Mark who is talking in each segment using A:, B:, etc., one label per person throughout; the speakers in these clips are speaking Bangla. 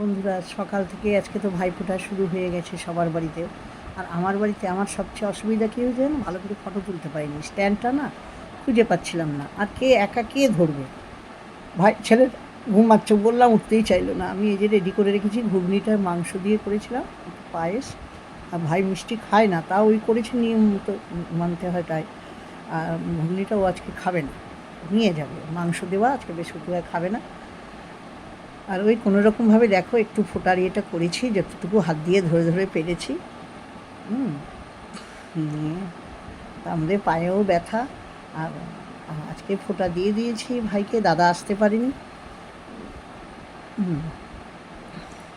A: বন্ধুরা, সকাল থেকে আজকে তো ভাইফোঁটা শুরু হয়ে গেছে সবার বাড়িতে। আর আমার বাড়িতে আমার সবচেয়ে অসুবিধা কী হয়েছে? ভালো করে ফটো তুলতে পারিনি। স্ট্যান্ডটা না খুঁজে পাচ্ছিলাম না। আর কে একা কে ধরবে? ভাই, ছেলে ঘুমাচ্ছে, বললাম উঠতেই চাইলো না। আমি এই যে রেডি করে রেখেছি, ঘুগনিটা, মাংস দিয়ে করেছিলাম পায়েস। আর ভাই মিষ্টি খায় না, তাও ওই করেছে নিয়ম মতো, মানতে হয় তাই। আর ঘুগনিটা ও আজকে খাবে না, নিয়ে যাবে। মাংস দেওয়া আজকে বৃহস্পতিবার খাবে না। আর ওই কোনো রকমভাবে দেখো একটু ফোটার ইয়েটা করেছি, যতটুকু হাত দিয়ে ধরে ধরে পেরেছি। হুম। আমাদের পায়েও ব্যথা। আর আজকে ফোঁটা দিয়ে দিয়েছি ভাইকে, দাদা আসতে পারেনি।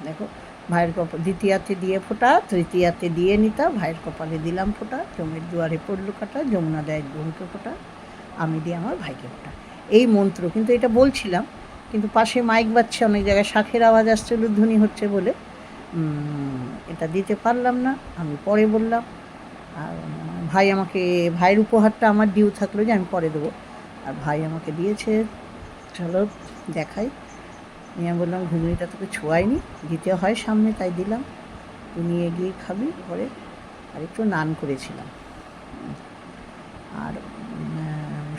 A: দেখো, ভাইয়ের কপাল দ্বিতীয়াতে দিয়ে ফোটা তৃতীয়াতে দিয়ে নিতা, ভাইয়ের কপালে দিলাম ফোঁটা, জমের দুয়ারে পড়ল কাটা, যমুনা দেয় বোনকে ফোঁটা, আমি দিয়ে আমার ভাইকে ফোঁটা। এই মন্ত্র, কিন্তু এটা বলছিলাম কিন্তু পাশে মাইক বাজছে অনেক জায়গায়, শাঁখের আওয়াজ আসছে উলুধ্বনি হচ্ছে বলে। এটা দিতে পারলাম না, আমি পরে বললাম। আর ভাই আমাকে, ভাইয়ের উপহারটা আমার ডিউ থাকল যে আমি পরে দেবো। আর ভাই আমাকে দিয়েছে, চলো দেখাই। নিয়ে আমি বললাম, ঘুগনিটা তোকে ছোঁয়াইনি, দিতে হয় সামনে, তাই দিলাম। তুই নিয়ে গিয়ে খাবি, পরে আর একটু নান করেছিলাম। আর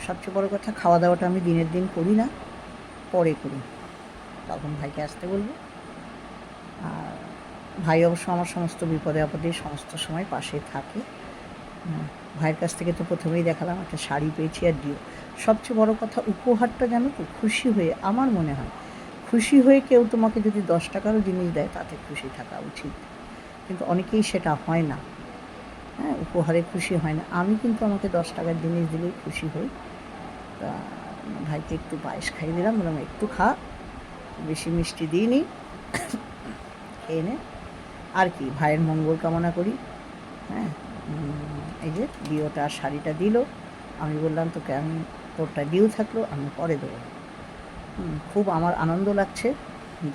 A: সবচেয়ে বড় কথা খাওয়া দাওয়াটা আমি দিনের দিন করি না। পরে করি। তখন ভাইকে আসতে বলব। আর ভাই অবশ্য আমার সমস্ত বিপদে আপদে সমস্ত সময় পাশে থাকে। ভাইয়ের কাছ থেকে তো প্রথমেই দেখালাম একটা শাড়ি পেয়েছি আর দিও। সবচেয়ে বড় কথা উপহারটা জানো তো, খুশি হয়ে আমার মনে হয়, খুশি হয়ে কেউ তোমাকে যদি দশ টাকারও জিনিস দেয় তাতে খুশি থাকা উচিত। কিন্তু অনেকেই সেটা হয় না। হ্যাঁ উপহারে খুশি হয় না। আমি কিন্তু আমাকে দশ টাকার জিনিস দিলেই খুশি হই। তা ভাইকে একটু পায়েস খাইয়ে দিলাম, বললাম, একটু খা, বেশি মিষ্টি দিইনি, খেয়ে নে। আর কি, ভাইয়ের মঙ্গল কামনা করি হ্যাঁ? এই যে ডিওটা শাড়িটা দিল। আমি বললাম, তোকে আমি, তোরটা ডিউ থাকল, আমি পরে দেবো। খুব আমার আনন্দ লাগছে।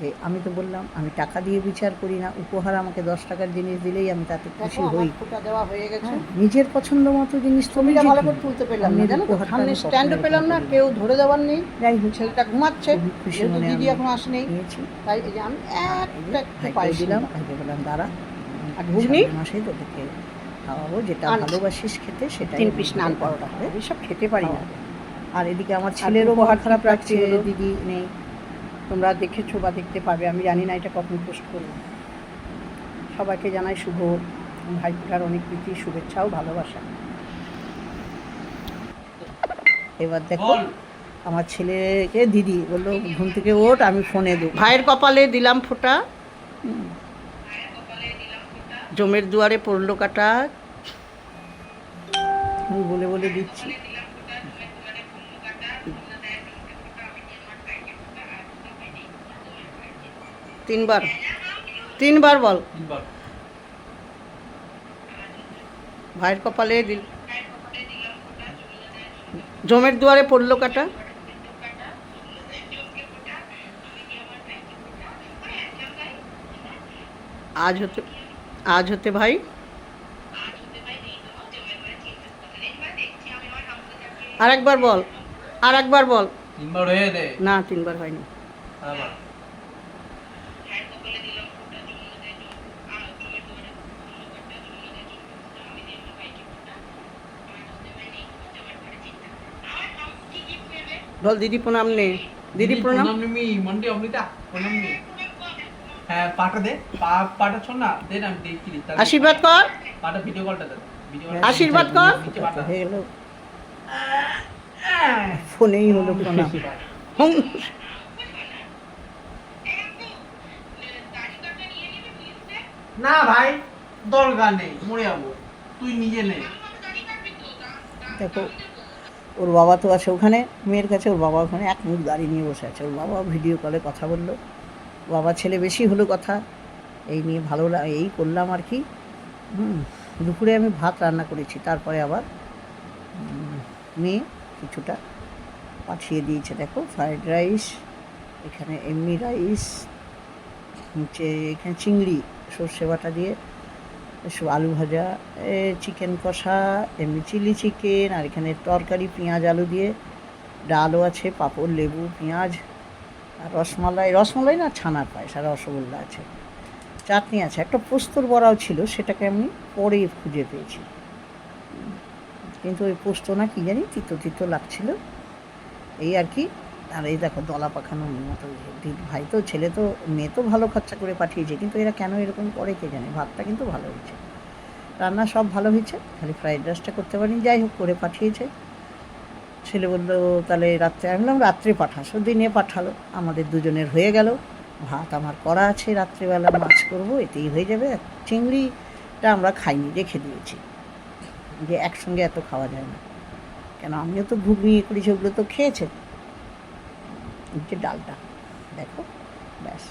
A: যে আমি তো বললাম আমি টাকা দিয়ে বিচার করি না উপহার আমাকে দশ টাকার জিনিস দিলেই আমি তাতে খুশি হই।
B: হয়ে গেছে।
A: নিজের পছন্দ মতো জিনিস তুমি
B: ভালো করে তুলতে পেলাম না জানো সামনে স্ট্যান্ডও পেলাম না কেউ ধরে দেওয়ার নেই
A: যাই হোক
B: ছেলেটা ঘুমাচ্ছে
A: খুশি মনে
B: দিদি এখন আসেনি। তাই এই যে আমি একটা একটু
A: ভাইকে দিলাম। ভাইকে বললাম দাঁড়া।
B: আর ঘুগনি?
A: মাসেই তোদেরকে খাওয়াবো যেটা। ভালোবাসিস খেতে সেটাই
B: তিন
A: তোকে
B: নান। পরোটা।
A: এসব খেতে পারি না। আর এদিকে আমার ছেলেরও খারাপ লাগছে দিদি নেই।
B: তোমরা দেখেছ বা দেখতে পাবে আমি জানি না এটা কখন পোস্ট করব। সবাইকে জানাই শুভ ভাইফোঁটার অনেক প্রীতি শুভেচ্ছা ও ভালোবাসা।
A: এবার দেখো আমার ছেলেকে দিদি বলল ঘুম থেকে ওঠ আমি ফোনে দেবো।
B: ভাইয়ের কপালে দিলাম ফোঁটা। জমের দুয়ারে পড়ল কাটা।
A: আমি বলে বলে দিচ্ছি।
B: তিনবার। তিনবার বল। ভাইয়ের কপালে দিল। জমের দুয়ারে পড়ল কাটা। আজ হতে আজ হতে ভাই। আর একবার বল আর একবার বল।
C: তিনবার হয়ে
B: না তিনবার হয়নি। বল দিদি প্রণাম নে। দিদি প্রণাম।
C: নিমি মন্ডি অমৃতা প্রণাম নি। হ্যাঁ পাটা দে। পা পাটা ছোন না দে না আমি দেখছি তাহলে
B: আশীর্বাদ কর।
C: পাটা ভিডিও কলটা দে
B: আশীর্বাদ কর।
C: নিচে পাটা।
A: হয়ে গেল ফোনেই হলো প্রণাম।
B: হুম।
C: না ভাই দরকার নেই মরে যাব। তুই নিজে নে।
A: দেখো ওর বাবা তো আছে ওখানে, মেয়ের কাছে ওর বাবা ওখানে, এক মুখ দাঁড়িয়ে নিয়ে বসে আছে। ওর বাবা ভিডিও কলে কথা বলল। বাবা ছেলে বেশি হলো কথা। এই নিয়ে ভালো এই করলাম আর কি। দুপুরে আমি ভাত রান্না করেছি, তারপরে আবার মেয়ে কিছুটা পাঠিয়ে দিয়েছে। দেখো ফ্রাইড রাইস এখানে এমনি রাইস হচ্ছে এখানে চিংড়ি, সর্ষে বাটা দিয়ে আলু ভাজা চিকেন কষা, এমনি চিলি চিকেন আর এখানে তরকারি, পেঁয়াজ, আলু দিয়ে। ডালও আছে, পাঁপড়, লেবু, পেঁয়াজ, আর রসমালাই। রসমালাই না, ছানার পায়েস আর রসগোল্লা আছে। চাটনি আছে। একটা পোস্তর বড়াও ছিল, সেটাকে আমি পরে খুঁজে পেয়েছি। কিন্তু ওই পোস্ত না, কি জানি, তিতো তিতো লাগছিল। এই আর কি আর এই দেখো দলা পাখানো মতো ভাই তো ছেলে তো, মেয়ে তো ভালো খরচা করে পাঠিয়েছে, কিন্তু এরা কেন এরকম করে কে জানে? ভাতটা কিন্তু ভালো হয়েছে। রান্না সব ভালো হয়েছে, খালি ফ্রাইড রাইসটা করতে পারিনি, যাই হোক করে পাঠিয়েছে। ছেলে বলল, তাহলে রাত্রে, আমি বললাম, রাত্রে পাঠাসো, দিনে পাঠালো, আমাদের দুজনের হয়ে গেল। ভাত আমার করা আছে, রাত্রেবেলা মাছ করব, এতেই হয়ে যাবে। চিংড়িটা আমরা খাইনি রেখে দিয়েছি, যে একসঙ্গে এত খাওয়া যায় না। কেন আমিও তো ঘুগনি ইয়ে করেছি, ওগুলো তো খেয়েছে। যে ডালটা। দেখো ব্যাস।